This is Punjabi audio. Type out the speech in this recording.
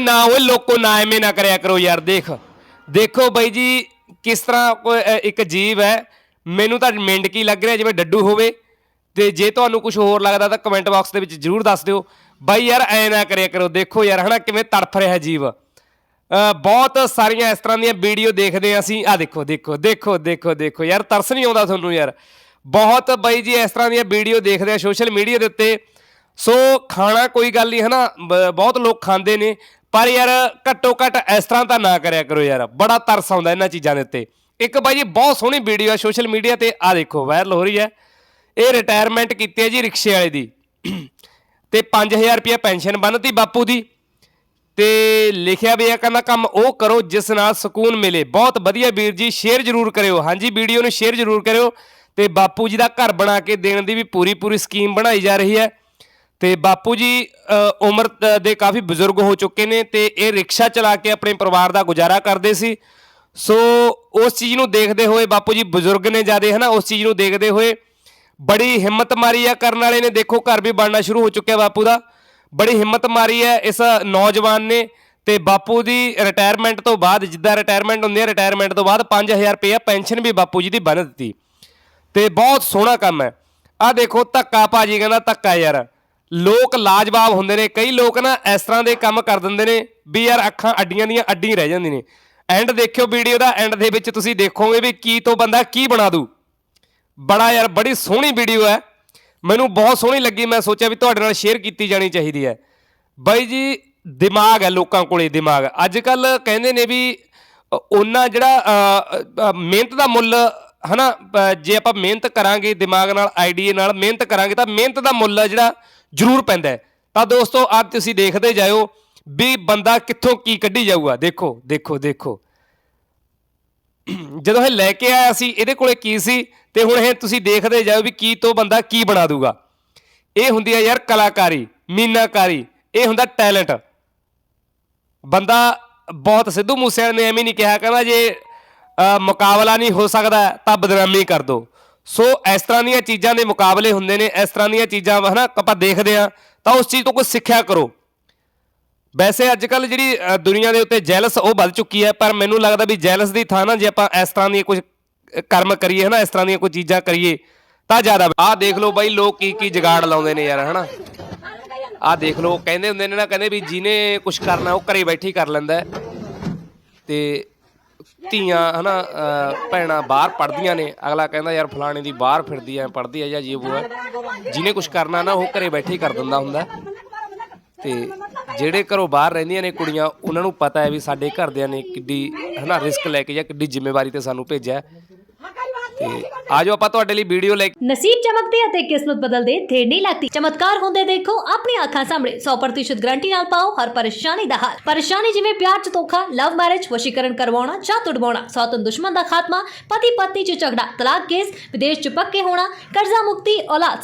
ਨਾ ਓਏ ਲੋਕੋ ਨਾ ਐਵੇਂ ਨਾ ਕਰਿਆ ਕਰੋ ਯਾਰ ਦੇਖ। ਦੇਖੋ ਬਾਈ ਜੀ ਕਿਸ ਤਰ੍ਹਾਂ ਕੋਈ, ਇੱਕ ਜੀਵ ਹੈ। ਮੈਨੂੰ ਤਾਂ ਮੇਂਢਕੀ ਲੱਗ ਰਿਹਾ ਜਿਵੇਂ ਡੱਡੂ ਹੋਵੇ। ਤੇ ਜੇ ਤੁਹਾਨੂੰ ਕੁਝ ਹੋਰ ਲੱਗਦਾ ਤਾਂ ਕਮੈਂਟ ਬਾਕਸ ਦੇ ਵਿੱਚ ਜਰੂਰ ਦੱਸ ਦਿਓ। ਬਾਈ ਯਾਰ ਐ ਨਾ ਕਰਿਆ ਕਰੋ। ਦੇਖੋ ਯਾਰ ਹਨਾ ਕਿਵੇਂ ਤੜਫ ਰਿਹਾ ਜੀਵ। ਬਹੁਤ ਸਾਰੀਆਂ ਇਸ ਤਰ੍ਹਾਂ ਦੀਆਂ ਵੀਡੀਓ ਦੇਖਦੇ ਹਾਂ ਅਸੀਂ। ਆ ਦੇਖੋ ਦੇਖੋ ਦੇਖੋ ਦੇਖੋ ਦੇਖੋ। ਯਾਰ ਤਰਸ ਨਹੀਂ ਆਉਂਦਾ ਤੁਹਾਨੂੰ ਯਾਰ। ਬਹੁਤ ਬਾਈ ਜੀ ਇਸ ਤਰ੍ਹਾਂ ਦੀਆਂ ਵੀਡੀਓ ਦੇਖਦੇ ਆ ਸੋਸ਼ਲ ਮੀਡੀਆ ਦੇ ਉੱਤੇ। ਸੋ ਖਾਣਾ ਕੋਈ ਗੱਲ ਨਹੀਂ ਹਨਾ ਬ- ਬਹੁਤ ਲੋਕ ਖਾਂਦੇ ਨੇ। ਪਰ ਯਾਰ ਘੱਟੋ ਘੱਟ ਇਸ ਤਰ੍ਹਾਂ ਤਾਂ ਨਾ ਕਰਿਆ ਕਰੋ ਯਾਰ, ਬੜਾ ਤਰਸ ਆਉਂਦਾ ਇਹਨਾਂ ਚੀਜ਼ਾਂ ਦੇ ਉੱਤੇ। ਇੱਕ ਬਾਈ ਜੀ ਬਹੁਤ ਸੋਹਣੀ ਵੀਡੀਓ ਹੈ ਸੋਸ਼ਲ ਮੀਡੀਆ ਤੇ ਆ ਦੇਖੋ ਵਾਇਰਲ ਹੋ ਰਹੀ ਹੈ। ਇਹ ਰਿਟਾਇਰਮੈਂਟ ਕੀਤੀ ਹੈ ਜੀ ਰਿਕਸ਼ੇ ਵਾਲੇ ਦੀ। ਤੇ 5000 ਰੁਪਏ ਪੈਨਸ਼ਨ ਬੰਨਤੀ ਬਾਪੂ ਦੀ। ਤੇ ਲਿਖਿਆ ਵੀ ਇਹ ਕਹਿੰਦਾ ਕੰਮ ਉਹ ਕਰੋ ਜਿਸ ਨਾਲ ਸਕੂਨ ਮਿਲੇ। ਬਹੁਤ ਵਧੀਆ ਵੀਰ ਜੀ ਸ਼ੇਅਰ ਜ਼ਰੂਰ ਕਰਿਓ। ਹਾਂਜੀ ਵੀਡੀਓ ਨੂੰ ਸ਼ੇਅਰ ਜ਼ਰੂਰ ਕਰਿਓ। ਤੇ ਬਾਪੂ ਜੀ ਦਾ ਘਰ ਬਣਾ ਕੇ ਦੇਣ ਦੀ ਵੀ ਪੂਰੀ ਪੂਰੀ ਸਕੀਮ ਬਣਾਈ ਜਾ ਰਹੀ ਹੈ। ਤੇ ਬਾਪੂ ਜੀ ਉਮਰ ਦੇ ਕਾਫੀ ਬਜ਼ੁਰਗ ਹੋ ਚੁੱਕੇ ਨੇ ਤੇ ਇਹ ਰਿਕਸ਼ਾ ਚਲਾ ਕੇ ਆਪਣੇ ਪਰਿਵਾਰ ਦਾ ਗੁਜ਼ਾਰਾ ਕਰਦੇ ਸੀ। ਸੋ ਉਸ ਚੀਜ਼ ਨੂੰ ਦੇਖਦੇ ਹੋਏ ਬਾਪੂ ਜੀ ਬਜ਼ੁਰਗ ਨੇ ਜਿਆਦੇ, ਹਨਾ, ਉਸ ਚੀਜ਼ ਨੂੰ ਦੇਖਦੇ ਹੋਏ ਬੜੀ ਹਿੰਮਤ ਮਾਰੀ ਆ ਕਰਨ ਵਾਲੇ ਨੇ। ਦੇਖੋ, ਘਰ ਵੀ ਬਣਨਾ ਸ਼ੁਰੂ ਹੋ ਚੁੱਕਿਆ ਬਾਪੂ ਦਾ। ਬੜੀ ਹਿੰਮਤ ਮਾਰੀ ਹੈ ਇਸ ਨੌਜਵਾਨ ਨੇ ਤੇ ਬਾਪੂ ਦੀ ਰਿਟਾਇਰਮੈਂਟ ਤੋਂ ਬਾਅਦ, ਜਿੱਦਾਂ ਰਿਟਾਇਰਮੈਂਟ ਹੁੰਦੀ ਹੈ ਰਿਟਾਇਰਮੈਂਟ ਤੋਂ ਬਾਅਦ 5000 ਰੁਪਏ ਪੈਨਸ਼ਨ ਵੀ ਬਾਪੂ ਜੀ ਦੀ ਬੰਨ ਦਿੱਤੀ। ਤੇ ਬਹੁਤ ਸੋਹਣਾ ਕੰਮ ਹੈ। ਆ ਦੇਖੋ, ਧੱਕਾ ਭਾਜੀ ਕਹਿੰਦਾ, ਧੱਕਾ ਯਾਰ। ਲੋਕ ਲਾਜਵਾਬ ਹੁੰਦੇ ਨੇ। ਕਈ ਲੋਕ ਨਾ ਇਸ ਤਰ੍ਹਾਂ ਦੇ ਕੰਮ ਕਰ ਦਿੰਦੇ ਨੇ ਵੀ ਯਾਰ ਅੱਖਾਂ ਅੱਡੀਆਂ ਦੀਆਂ ਅੱਡੀ ਰਹਿ ਜਾਂਦੀਆਂ ਨੇ। ਐਂਡ ਦੇਖਿਓ ਵੀਡੀਓ ਦਾ ਐਂਡ ਦੇ ਵਿੱਚ ਤੁਸੀਂ ਦੇਖੋਗੇ ਵੀ ਕੀ ਤੋਂ ਬੰਦਾ ਕੀ ਬਣਾ ਦੂ। ਬੜਾ ਯਾਰ, ਬੜੀ ਸੋਹਣੀ ਵੀਡੀਓ ਹੈ। ਮੈਨੂੰ ਬਹੁਤ ਸੋਹਣੀ ਲੱਗੀ, ਮੈਂ ਸੋਚਿਆ ਵੀ ਤੁਹਾਡੇ ਨਾਲ ਸ਼ੇਅਰ ਕੀਤੀ ਜਾਣੀ ਚਾਹੀਦੀ ਹੈ। ਬਾਈ ਜੀ, ਦਿਮਾਗ ਹੈ ਲੋਕਾਂ ਕੋਲੇ, ਦਿਮਾਗ। ਅੱਜ ਕੱਲ ਕਹਿੰਦੇ ਨੇ ਵੀ ਉਹਨਾਂ ਜਿਹੜਾ ਮਿਹਨਤ ਦਾ ਮੁੱਲ ਹਨਾ ਅ, ਜੇ ਆਪਾਂ ਮਿਹਨਤ ਕਰਾਂਗੇ ਦਿਮਾਗ ਨਾਲ ਆਈਡੀਏ ਨਾਲ ਮਿਹਨਤ ਕਰਾਂਗੇ ਤਾਂ ਮਿਹਨਤ ਦਾ ਮੁੱਲ ਜਿਹੜਾ ਜ਼ਰੂਰ ਪੈਂਦਾ ਤਾਂ ਦੋਸਤੋ ਅੱਜ ਤੁਸੀਂ ਦੇਖਦੇ ਜਾਇਓ ਵੀ ਬੰਦਾ ਕਿੱਥੋਂ ਕੀ ਕੱਢੀ ਜਾਊਗਾ। ਦੇਖੋ ਦੇਖੋ ਦੇਖੋ। ਜਦੋਂ ਇਹ ਲੈ ਕੇ ਆਇਆ ਸੀ ਇਹਦੇ ਕੋਲੇ ਕੀ ਸੀ? ਤੇ ਹੁਣ ਇਹ ਤੁਸੀਂ ਦੇਖਦੇ ਜਾਓ ਵੀ ਕੀ ਤੋਂ ਬੰਦਾ ਕੀ ਬਣਾ ਦੂਗਾ। ਇਹ ਹੁੰਦੀ ਹੈ ਯਾਰ ਕਲਾਕਾਰੀ ਮੀਨਾਕਾਰੀ ਇਹ ਹੁੰਦਾ ਟੈਲੈਂਟ। ਬੰਦਾ ਬਹੁਤ ਸਿੱਧੂ ਮੂਸੇਵਾਲੇ ਨੇ ਐਵੇਂ ਨਹੀਂ ਕਿਹਾ ਕਹਿੰਦਾ ਜੇ ਮੁਕਾਬਲਾ ਨਹੀਂ ਹੋ ਸਕਦਾ ਤਾਂ ਬਦਨਾਮੀ ਕਰ ਦੋ। ਸੋ ਇਸ ਤਰ੍ਹਾਂ ਦੀਆਂ ਚੀਜ਼ਾਂ ਦੇ ਮੁਕਾਬਲੇ ਹੁੰਦੇ ਨੇ ਇਸ ਤਰ੍ਹਾਂ ਦੀਆਂ ਚੀਜ਼ਾਂ ਹਨਾ ਆਪਾਂ ਦੇਖਦੇ ਆ ਤਾਂ ਉਸ ਚੀਜ਼ ਤੋਂ ਕੁਝ ਸਿੱਖਿਆ ਕਰੋ। ਵੈਸੇ ਅੱਜ ਕੱਲ ਜਿਹੜੀ ਅ, ਦੁਨੀਆ ਦੇ ਉੱਤੇ ਜੈਲਸ ਉਹ ਵੱਧ ਚੁੱਕੀ ਹੈ ਪਰ ਮੈਨੂੰ ਲੱਗਦਾ ਵੀ ਜੈਲਸ ਦੀ ਥਾਂ ਨਾ ਜੇ ਆਪਾਂ ਇਸ ਤਰ੍ਹਾਂ ਦੀਆਂ ਕੁਝ ਕਰਮ ਕਰੀਏ ਹਨਾ ਇਸ ਤਰ੍ਹਾਂ ਦੀਆਂ ਕੋਈ ਚੀਜ਼ਾਂ ਕਰੀਏ ਤਾਂ ਜ਼ਿਆਦਾ ਆਹ ਦੇਖ ਲਓ ਬਾਈ ਲੋਕ ਕੀ ਕੀ ਜਗਾੜ ਲਾਉਂਦੇ ਨੇ ਯਾਰ ਹਨਾ। ਆਹ ਦੇਖ ਲਓ ਕਹਿੰਦੇ ਹੁੰਦੇ ਨੇ ਨਾ ਕਹਿੰਦੇ ਵੀ ਜਿਹਨੇ ਕੁਝ ਕਰਨਾ ਉਹ ਘਰੇ ਬੈਠੀ ਕਰ ਲੈਂਦਾ ਤੇ ਧੀਆਂ ਹਨਾ ਅ, ਭੈਣਾਂ ਬਾਹਰ ਪੜਦੀਆਂ ਨੇ। ਅਗਲਾ ਕਹਿੰਦਾ ਯਾਰ ਫਲਾਣੇ ਦੀ ਬਾਹਰ ਫਿਰਦੀ ਐ ਪੜਦੀ ਐ ਜਾਂ ਜੇ ਉਹ ਹੈ ਜਿਹਨੇ ਕੁਝ ਕਰਨਾ ਨਾ ਉਹ ਘਰੇ ਬੈਠੇ ਹੀ ਕਰ ਦਿੰਦਾ ਹੁੰਦਾ। ਤੇ ਜਿਹੜੇ ਘਰੋਂ ਬਾਹਰ ਰਹਿੰਦੀਆਂ ਨੇ ਕੁੜੀਆਂ ਉਹਨਾਂ ਨੂੰ ਪਤਾ ਹੈ ਵੀ ਸਾਡੇ ਘਰਦਿਆਂ ਨੇ ਕਿੱਡੀ ਹਨਾ ਰਿਸਕ ਲੈ ਕੇ ਜਾਂ ਕਿੱਡੀ ਜ਼ਿੰਮੇਵਾਰੀ ਤੇ ਸਾਨੂੰ ਭੇਜਿਆ। ਤੇ ਆਜੋ ਆਪਾਂ ਤੁਹਾਡੇ ਲਈ ਵੀਡੀਓ ਲੈ ਕੇ ਨਸੀਬ ਚਮਕਦੇ ਅਤੇ ਕਿਸਮਤ ਬਦਲਦੇ ਦੇਰ ਨਹੀਂ ਲੱਗਦੀ। ਚਮਤਕਾਰ ਹੁੰਦੇ ਦੇਖੋ ਆਪਣੀ ਅੱਖਾਂ ਸਾਹਮਣੇ। 100% ਗਰੰਟੀ ਨਾਲ ਪਾਓ ਹਰ ਪਰੇਸ਼ਾਨੀ ਦਾ ਹੱਲ। ਪਰੇਸ਼ਾਨੀ ਜਿਵੇਂ ਪਿਆਰ ਚ ਧੋਖਾ ਲਵ ਮੈਰਿਜ ਵਸ਼ੀਕਰਨ ਕਰਵਾਉਣਾ ਚਾਹ ਤੁੜਵਾਉਣਾ, ਸੌਤਨ ਦੁਸ਼ਮਣ ਦਾ ਖਾਤਮਾ ਪਤੀ ਪਤਨੀ ਚ ਝਗੜਾ, ਤਲਾਕ ਕੇਸ, ਵਿਦੇਸ਼ ਚ ਪੱਕੇ ਹੋਣਾ, ਕਰਜ਼ਾ ਮੁਕਤੀ, ਔਲਾਦ